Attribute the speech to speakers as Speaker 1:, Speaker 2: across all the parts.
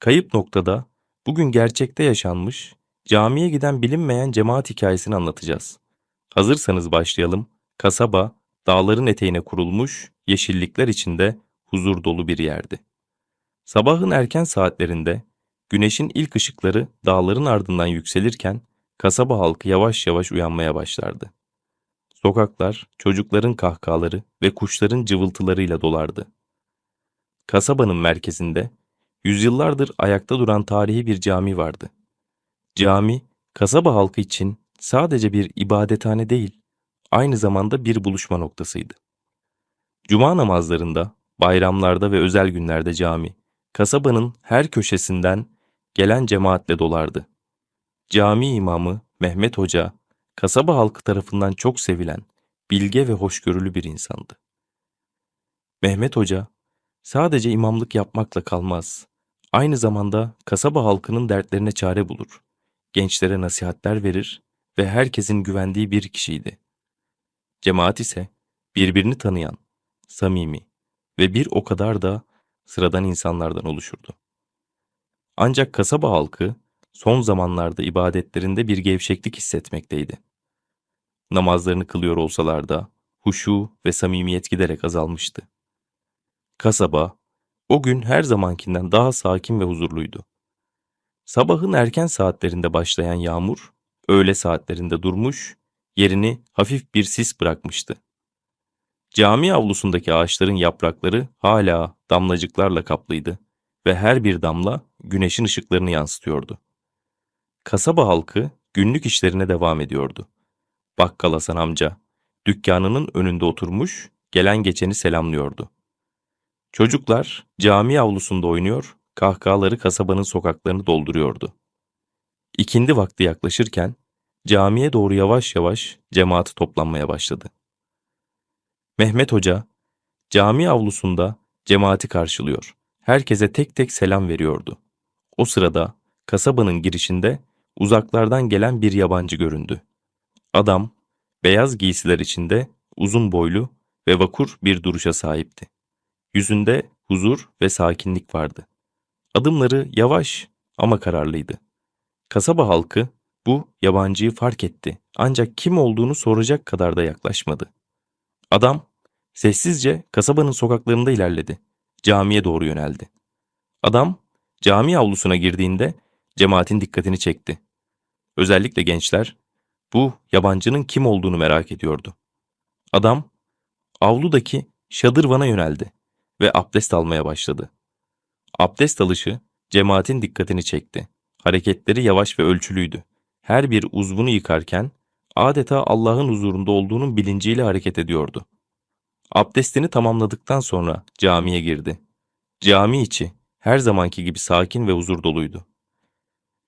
Speaker 1: Kayıp noktada bugün gerçekte yaşanmış, camiye giden bilinmeyen cemaat hikayesini anlatacağız. Hazırsanız başlayalım. Kasaba, dağların eteğine kurulmuş, yeşillikler içinde huzur dolu bir yerdi. Sabahın erken saatlerinde güneşin ilk ışıkları dağların ardından yükselirken kasaba halkı yavaş yavaş uyanmaya başlardı. Sokaklar çocukların kahkahaları ve kuşların cıvıltılarıyla dolardı. Kasabanın merkezinde yüzyıllardır ayakta duran tarihi bir cami vardı. Cami, kasaba halkı için sadece bir ibadethane değil, aynı zamanda bir buluşma noktasıydı. Cuma namazlarında, bayramlarda ve özel günlerde cami, kasabanın her köşesinden gelen cemaatle dolardı. Cami imamı Mehmet Hoca, kasaba halkı tarafından çok sevilen, bilge ve hoşgörülü bir insandı. Mehmet Hoca, sadece imamlık yapmakla kalmaz, aynı zamanda kasaba halkının dertlerine çare bulur, gençlere nasihatler verir ve herkesin güvendiği bir kişiydi. Cemaat ise birbirini tanıyan, samimi ve bir o kadar da sıradan insanlardan oluşurdu. Ancak kasaba halkı son zamanlarda ibadetlerinde bir gevşeklik hissetmekteydi. Namazlarını kılıyor olsalar da huşu ve samimiyet giderek azalmıştı. Kasaba o gün her zamankinden daha sakin ve huzurluydu. Sabahın erken saatlerinde başlayan yağmur, öğle saatlerinde durmuş, yerini hafif bir sis bırakmıştı. Cami avlusundaki ağaçların yaprakları hala damlacıklarla kaplıydı ve her bir damla güneşin ışıklarını yansıtıyordu. Kasaba halkı günlük işlerine devam ediyordu. Bakkal Hasan amca dükkanının önünde oturmuş, gelen geçeni selamlıyordu. Çocuklar cami avlusunda oynuyor, kahkahaları kasabanın sokaklarını dolduruyordu. İkindi vakti yaklaşırken camiye doğru yavaş yavaş cemaati toplanmaya başladı. Mehmet Hoca cami avlusunda cemaati karşılıyor. Herkese tek tek selam veriyordu. O sırada kasabanın girişinde uzaklardan gelen bir yabancı göründü. Adam beyaz giysiler içinde uzun boylu ve vakur bir duruşa sahipti. Yüzünde huzur ve sakinlik vardı. Adımları yavaş ama kararlıydı. Kasaba halkı bu yabancıyı fark etti ancak kim olduğunu soracak kadar da yaklaşmadı. Adam sessizce kasabanın sokaklarında ilerledi. Camiye doğru yöneldi. Adam cami avlusuna girdiğinde cemaatin dikkatini çekti. Özellikle gençler bu yabancının kim olduğunu merak ediyordu. Adam avludaki şadırvana yöneldi ve abdest almaya başladı. Abdest alışı cemaatin dikkatini çekti. Hareketleri yavaş ve ölçülüydü. Her bir uzvunu yıkarken adeta Allah'ın huzurunda olduğunun bilinciyle hareket ediyordu. Abdestini tamamladıktan sonra camiye girdi. Cami içi her zamanki gibi sakin ve huzur doluydu.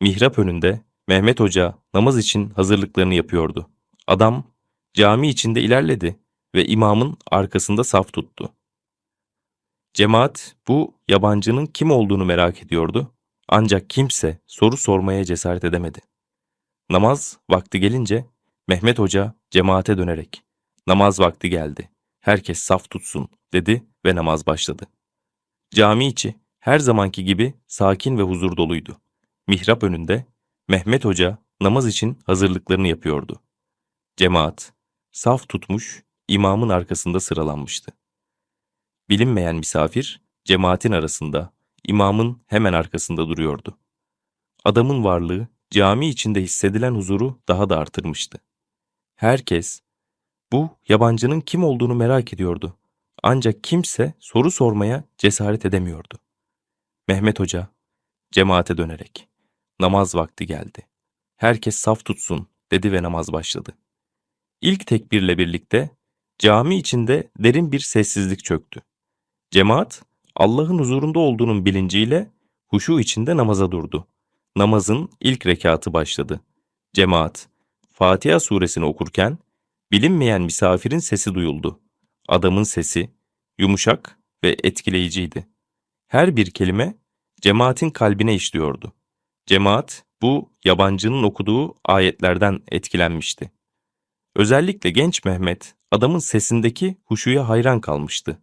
Speaker 1: Mihrap önünde Mehmet Hoca namaz için hazırlıklarını yapıyordu. Adam cami içinde ilerledi ve imamın arkasında saf tuttu. Cemaat bu yabancının kim olduğunu merak ediyordu ancak kimse soru sormaya cesaret edemedi. Namaz vakti gelince Mehmet Hoca cemaate dönerek namaz vakti geldi. Herkes saf tutsun dedi ve namaz başladı. Cami içi her zamanki gibi sakin ve huzur doluydu. Mihrap önünde Mehmet Hoca namaz için hazırlıklarını yapıyordu. Cemaat saf tutmuş imamın arkasında sıralanmıştı. Bilinmeyen misafir cemaatin arasında imamın hemen arkasında duruyordu. Adamın varlığı cami içinde hissedilen huzuru daha da artırmıştı. Herkes bu yabancının kim olduğunu merak ediyordu. Ancak kimse soru sormaya cesaret edemiyordu. Mehmet Hoca cemaate dönerek namaz vakti geldi. Herkes saf tutsun dedi ve namaz başladı. İlk tekbirle birlikte cami içinde derin bir sessizlik çöktü. Cemaat Allah'ın huzurunda olduğunun bilinciyle huşu içinde namaza durdu. Namazın ilk rekatı başladı. Cemaat Fatiha suresini okurken bilinmeyen misafirin sesi duyuldu. Adamın sesi yumuşak ve etkileyiciydi. Her bir kelime cemaatin kalbine işliyordu. Cemaat bu yabancının okuduğu ayetlerden etkilenmişti. Özellikle genç Mehmet adamın sesindeki huşuya hayran kalmıştı.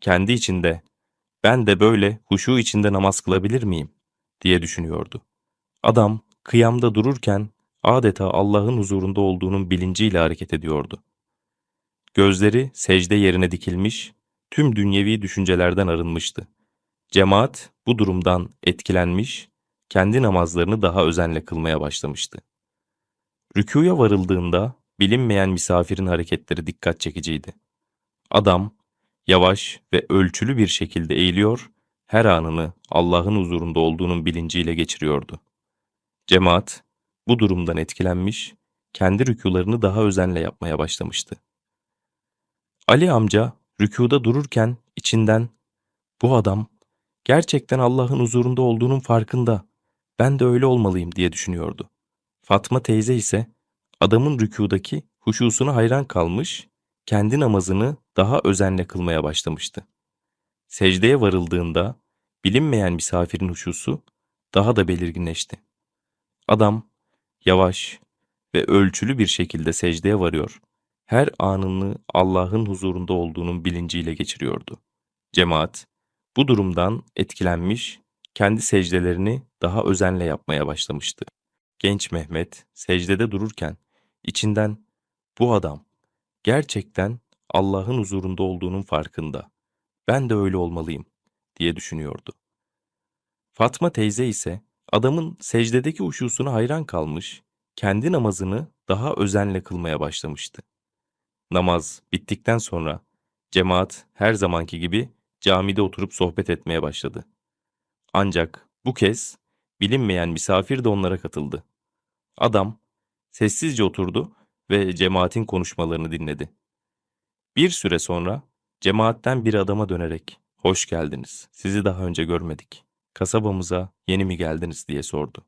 Speaker 1: Kendi içinde ben de böyle huşu içinde namaz kılabilir miyim diye düşünüyordu. Adam kıyamda dururken adeta Allah'ın huzurunda olduğunun bilinciyle hareket ediyordu. Gözleri secde yerine dikilmiş, tüm dünyevi düşüncelerden arınmıştı. Cemaat bu durumdan etkilenmiş, kendi namazlarını daha özenle kılmaya başlamıştı. Rükûya varıldığında bilinmeyen misafirin hareketleri dikkat çekiciydi. Adam yavaş ve ölçülü bir şekilde eğiliyor, her anını Allah'ın huzurunda olduğunun bilinciyle geçiriyordu. Cemaat bu durumdan etkilenmiş, kendi rükûlarını daha özenle yapmaya başlamıştı. Ali amca rükûda dururken içinden bu adam gerçekten Allah'ın huzurunda olduğunun farkında, ben de öyle olmalıyım diye düşünüyordu. Fatma teyze ise adamın rükûdaki huşusuna hayran kalmış, kendi namazını daha özenle kılmaya başlamıştı. Secdeye varıldığında bilinmeyen misafirin huşusu daha da belirginleşti. Adam yavaş ve ölçülü bir şekilde secdeye varıyor. Her anını Allah'ın huzurunda olduğunun bilinciyle geçiriyordu. Cemaat bu durumdan etkilenmiş, kendi secdelerini daha özenle yapmaya başlamıştı. Genç Mehmet secdede dururken içinden bu adam gerçekten Allah'ın huzurunda olduğunun farkında. Ben de öyle olmalıyım diye düşünüyordu. Fatma teyze ise adamın secdedeki uşusuna hayran kalmış, kendi namazını daha özenle kılmaya başlamıştı. Namaz bittikten sonra cemaat her zamanki gibi camide oturup sohbet etmeye başladı. Ancak bu kez bilinmeyen misafir de onlara katıldı. Adam sessizce oturdu ve cemaatin konuşmalarını dinledi. Bir süre sonra cemaatten bir adama dönerek "Hoş geldiniz. Sizi daha önce görmedik. Kasabamıza yeni mi geldiniz?" diye sordu.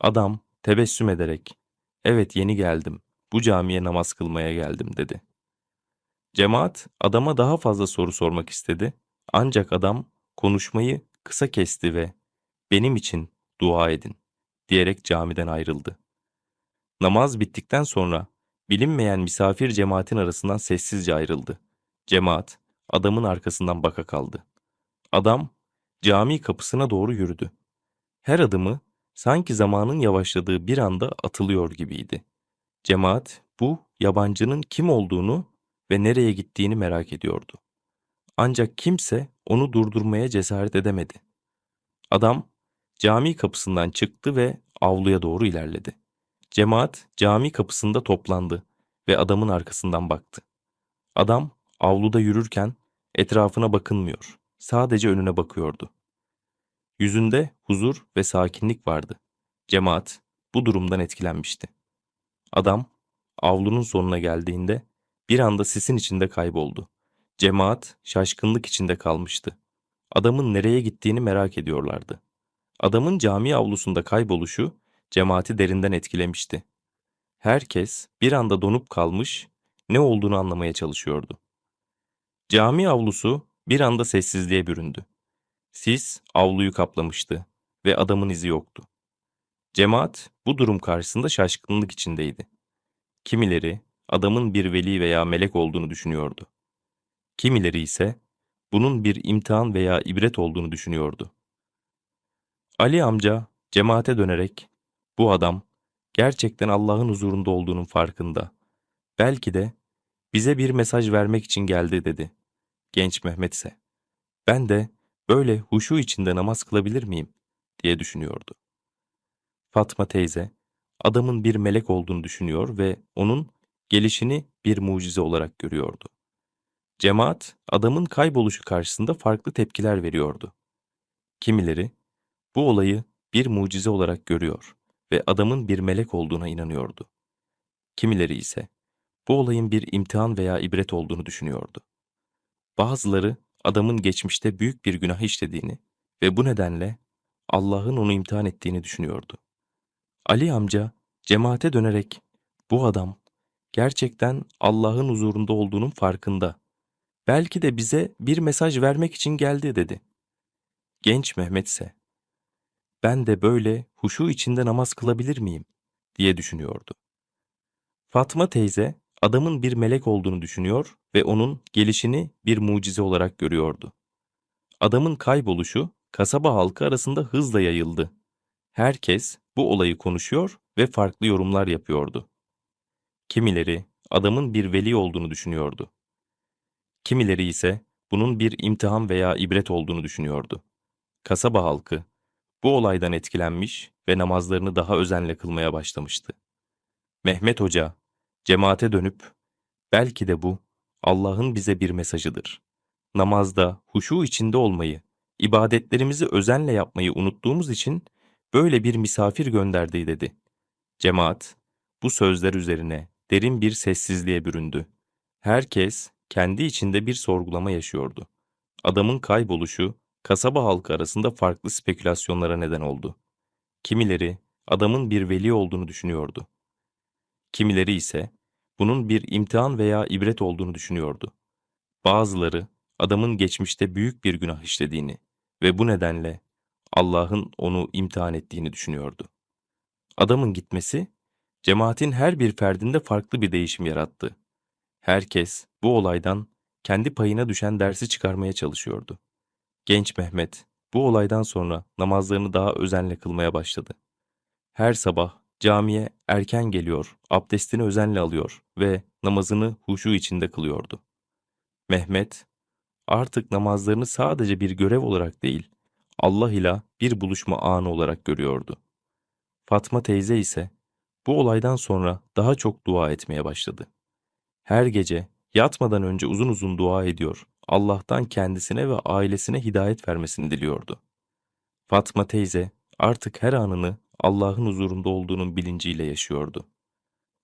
Speaker 1: Adam tebessüm ederek "Evet yeni geldim. Bu camiye namaz kılmaya geldim." dedi. Cemaat adama daha fazla soru sormak istedi. Ancak adam konuşmayı kısa kesti ve "Benim için dua edin." diyerek camiden ayrıldı. Namaz bittikten sonra bilinmeyen misafir cemaatin arasından sessizce ayrıldı. Cemaat adamın arkasından baka kaldı. Adam cami kapısına doğru yürüdü. Her adımı sanki zamanın yavaşladığı bir anda atılıyor gibiydi. Cemaat bu yabancının kim olduğunu ve nereye gittiğini merak ediyordu. Ancak kimse onu durdurmaya cesaret edemedi. Adam cami kapısından çıktı ve avluya doğru ilerledi. Cemaat cami kapısında toplandı ve adamın arkasından baktı. Adam avluda yürürken etrafına bakınmıyor, sadece önüne bakıyordu. Yüzünde huzur ve sakinlik vardı. Cemaat bu durumdan etkilenmişti. Adam avlunun sonuna geldiğinde bir anda sisin içinde kayboldu. Cemaat şaşkınlık içinde kalmıştı. Adamın nereye gittiğini merak ediyorlardı. Adamın cami avlusunda kayboluşu cemaati derinden etkilemişti. Herkes bir anda donup kalmış, ne olduğunu anlamaya çalışıyordu. Cami avlusu bir anda sessizliğe büründü. Sis avluyu kaplamıştı ve adamın izi yoktu. Cemaat bu durum karşısında şaşkınlık içindeydi. Kimileri adamın bir veli veya melek olduğunu düşünüyordu. Kimileri ise bunun bir imtihan veya ibret olduğunu düşünüyordu. Ali amca cemaate dönerek bu adam gerçekten Allah'ın huzurunda olduğunun farkında. Belki de bize bir mesaj vermek için geldi dedi. Genç Mehmet ise ben de böyle huşu içinde namaz kılabilir miyim diye düşünüyordu. Fatma teyze adamın bir melek olduğunu düşünüyor ve onun gelişini bir mucize olarak görüyordu. Cemaat adamın kayboluşu karşısında farklı tepkiler veriyordu. Kimileri bu olayı bir mucize olarak görüyor ve adamın bir melek olduğuna inanıyordu. Kimileri ise bu olayın bir imtihan veya ibret olduğunu düşünüyordu. Bazıları adamın geçmişte büyük bir günah işlediğini ve bu nedenle Allah'ın onu imtihan ettiğini düşünüyordu. Ali amca cemaate dönerek bu adam gerçekten Allah'ın huzurunda olduğunun farkında. Belki de bize bir mesaj vermek için geldi dedi. Genç Mehmet ise ben de böyle huşu içinde namaz kılabilir miyim diye düşünüyordu. Fatma teyze adamın bir melek olduğunu düşünüyor ve onun gelişini bir mucize olarak görüyordu. Adamın kayboluşu kasaba halkı arasında hızla yayıldı. Herkes bu olayı konuşuyor ve farklı yorumlar yapıyordu. Kimileri adamın bir veli olduğunu düşünüyordu. Kimileri ise bunun bir imtihan veya ibret olduğunu düşünüyordu. Kasaba halkı bu olaydan etkilenmiş ve namazlarını daha özenle kılmaya başlamıştı. Mehmet Hoca cemaate dönüp belki de bu Allah'ın bize bir mesajıdır. Namazda huşu içinde olmayı, ibadetlerimizi özenle yapmayı unuttuğumuz için böyle bir misafir gönderdi dedi. Cemaat bu sözler üzerine derin bir sessizliğe büründü. Herkes kendi içinde bir sorgulama yaşıyordu. Adamın kayboluşu kasaba halkı arasında farklı spekülasyonlara neden oldu. Kimileri adamın bir veli olduğunu düşünüyordu. Kimileri ise bunun bir imtihan veya ibret olduğunu düşünüyordu. Bazıları adamın geçmişte büyük bir günah işlediğini ve bu nedenle Allah'ın onu imtihan ettiğini düşünüyordu. Adamın gitmesi cemaatin her bir ferdinde farklı bir değişim yarattı. Herkes bu olaydan kendi payına düşen dersi çıkarmaya çalışıyordu. Genç Mehmet bu olaydan sonra namazlarını daha özenle kılmaya başladı. Her sabah camiye erken geliyor, abdestini özenle alıyor ve namazını huşu içinde kılıyordu. Mehmet artık namazlarını sadece bir görev olarak değil, Allah ile bir buluşma anı olarak görüyordu. Fatma teyze ise bu olaydan sonra daha çok dua etmeye başladı. Her gece yatmadan önce uzun uzun dua ediyor, Allah'tan kendisine ve ailesine hidayet vermesini diliyordu. Fatma teyze artık her anını Allah'ın huzurunda olduğunun bilinciyle yaşıyordu.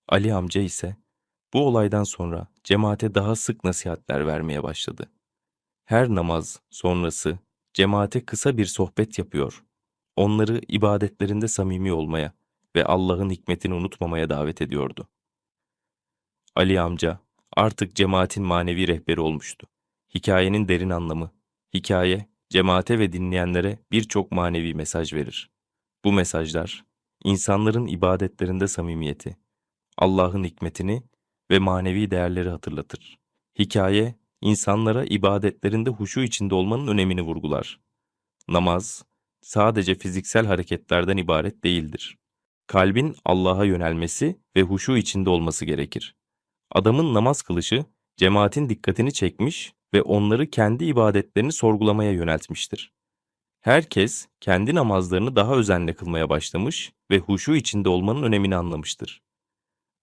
Speaker 1: Ali amca ise bu olaydan sonra cemaate daha sık nasihatler vermeye başladı. Her namaz sonrası cemaate kısa bir sohbet yapıyor. Onları ibadetlerinde samimi olmaya ve Allah'ın hikmetini unutmamaya davet ediyordu. Ali amca artık cemaatin manevi rehberi olmuştu. Hikayenin derin anlamı, hikaye cemaate ve dinleyenlere birçok manevi mesaj verir. Bu mesajlar insanların ibadetlerinde samimiyeti, Allah'ın hikmetini ve manevi değerleri hatırlatır. Hikaye insanlara ibadetlerinde huşu içinde olmanın önemini vurgular. Namaz sadece fiziksel hareketlerden ibaret değildir. Kalbin Allah'a yönelmesi ve huşu içinde olması gerekir. Adamın namaz kılışı cemaatin dikkatini çekmiş ve onları kendi ibadetlerini sorgulamaya yöneltmiştir. Herkes kendi namazlarını daha özenle kılmaya başlamış ve huşu içinde olmanın önemini anlamıştır.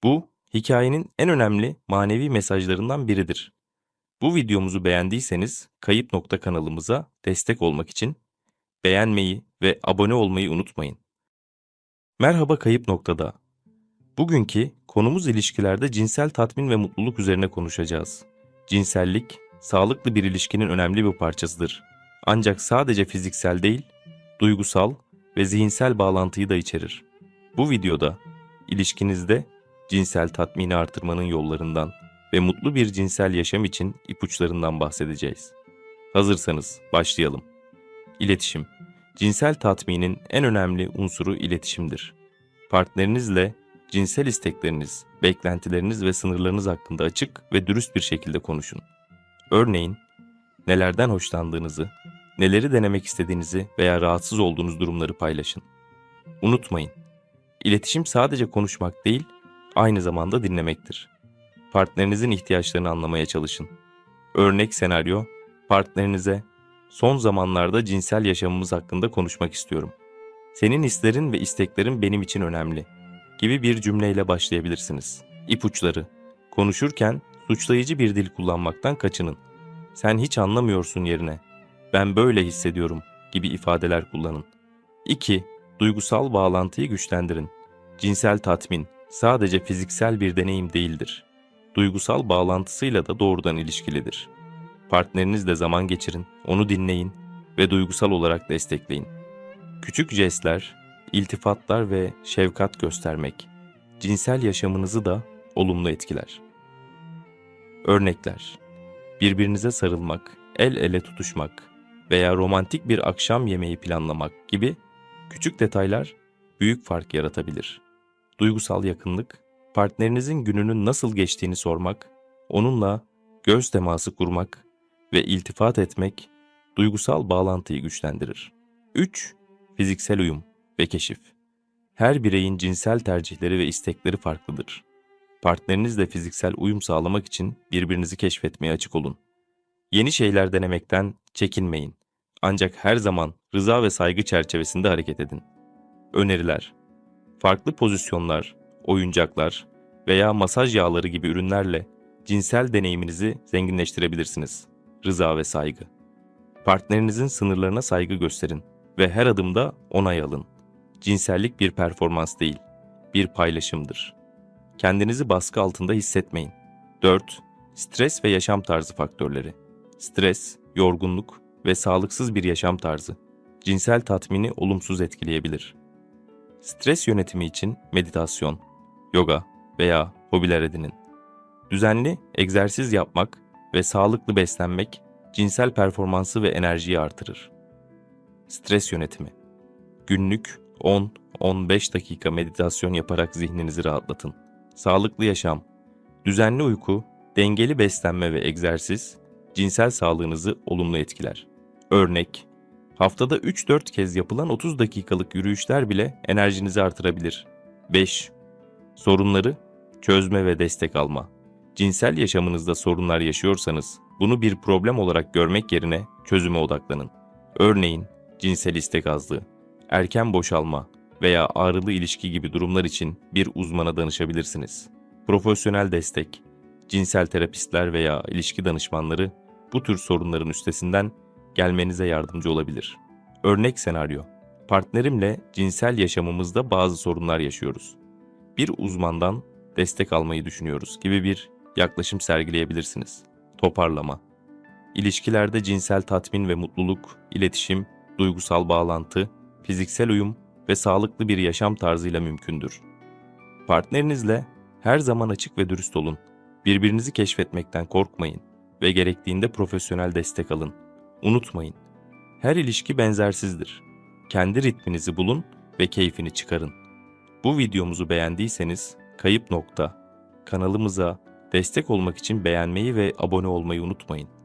Speaker 1: Bu, hikayenin en önemli manevi mesajlarından biridir. Bu videomuzu beğendiyseniz Kayıp Nokta kanalımıza destek olmak için beğenmeyi ve abone olmayı unutmayın. Merhaba Kayıp Nokta'da. Bugünkü konumuz ilişkilerde cinsel tatmin ve mutluluk üzerine konuşacağız. Cinsellik, sağlıklı bir ilişkinin önemli bir parçasıdır. Ancak sadece fiziksel değil, duygusal ve zihinsel bağlantıyı da içerir. Bu videoda ilişkinizde cinsel tatmini artırmanın yollarından ve mutlu bir cinsel yaşam için ipuçlarından bahsedeceğiz. Hazırsanız başlayalım. İletişim. Cinsel tatminin en önemli unsuru iletişimdir. Partnerinizle cinsel istekleriniz, beklentileriniz ve sınırlarınız hakkında açık ve dürüst bir şekilde konuşun. Örneğin, nelerden hoşlandığınızı, neleri denemek istediğinizi veya rahatsız olduğunuz durumları paylaşın. Unutmayın, iletişim sadece konuşmak değil, aynı zamanda dinlemektir. Partnerinizin ihtiyaçlarını anlamaya çalışın. Örnek senaryo, partnerinize son zamanlarda cinsel yaşamımız hakkında konuşmak istiyorum. Senin hislerin ve isteklerin benim için önemli gibi bir cümleyle başlayabilirsiniz. İpuçları. Konuşurken suçlayıcı bir dil kullanmaktan kaçının. Sen hiç anlamıyorsun yerine. Ben böyle hissediyorum gibi ifadeler kullanın. 2. Duygusal bağlantıyı güçlendirin. Cinsel tatmin sadece fiziksel bir deneyim değildir. Duygusal bağlantısıyla da doğrudan ilişkilidir. Partnerinizle zaman geçirin, onu dinleyin ve duygusal olarak destekleyin. Küçük jestler, iltifatlar ve şefkat göstermek cinsel yaşamınızı da olumlu etkiler. Örnekler Birbirinize sarılmak, el ele tutuşmak veya romantik bir akşam yemeği planlamak gibi küçük detaylar büyük fark yaratabilir. Duygusal yakınlık, partnerinizin gününün nasıl geçtiğini sormak, onunla göz teması kurmak ve iltifat etmek duygusal bağlantıyı güçlendirir. 3. Fiziksel uyum ve keşif. Her bireyin cinsel tercihleri ve istekleri farklıdır. Partnerinizle fiziksel uyum sağlamak için birbirinizi keşfetmeye açık olun. Yeni şeyler denemekten çekinmeyin. Ancak her zaman rıza ve saygı çerçevesinde hareket edin. Öneriler Farklı pozisyonlar, oyuncaklar veya masaj yağları gibi ürünlerle cinsel deneyiminizi zenginleştirebilirsiniz. Rıza ve saygı. Partnerinizin sınırlarına saygı gösterin ve her adımda onay alın. Cinsellik bir performans değil, bir paylaşımdır. Kendinizi baskı altında hissetmeyin. 4. Stres ve yaşam tarzı faktörleri. Stres, yorgunluk ve sağlıksız bir yaşam tarzı cinsel tatmini olumsuz etkileyebilir. Stres yönetimi için meditasyon, yoga veya hobiler edinin. Düzenli egzersiz yapmak ve sağlıklı beslenmek cinsel performansı ve enerjiyi artırır. Stres yönetimi. Günlük 10-15 dakika meditasyon yaparak zihninizi rahatlatın. Sağlıklı yaşam, düzenli uyku, dengeli beslenme ve egzersiz cinsel sağlığınızı olumlu etkiler. Örnek, haftada 3-4 kez yapılan 30 dakikalık yürüyüşler bile enerjinizi artırabilir. 5. Sorunları çözme ve destek alma. Cinsel yaşamınızda sorunlar yaşıyorsanız bunu bir problem olarak görmek yerine çözüme odaklanın. Örneğin cinsel istek azlığı, erken boşalma veya ağrılı ilişki gibi durumlar için bir uzmana danışabilirsiniz. Profesyonel destek, cinsel terapistler veya ilişki danışmanları bu tür sorunların üstesinden gelmenize yardımcı olabilir. Örnek senaryo. Partnerimle cinsel yaşamımızda bazı sorunlar yaşıyoruz. Bir uzmandan destek almayı düşünüyoruz gibi bir yaklaşım sergileyebilirsiniz. Toparlama. İlişkilerde cinsel tatmin ve mutluluk, iletişim, duygusal bağlantı, fiziksel uyum ve sağlıklı bir yaşam tarzıyla mümkündür. Partnerinizle her zaman açık ve dürüst olun. Birbirinizi keşfetmekten korkmayın ve gerektiğinde profesyonel destek alın. Unutmayın, her ilişki benzersizdir. Kendi ritminizi bulun ve keyfini çıkarın. Bu videomuzu beğendiyseniz kayıp nokta kanalımıza destek olmak için beğenmeyi ve abone olmayı unutmayın.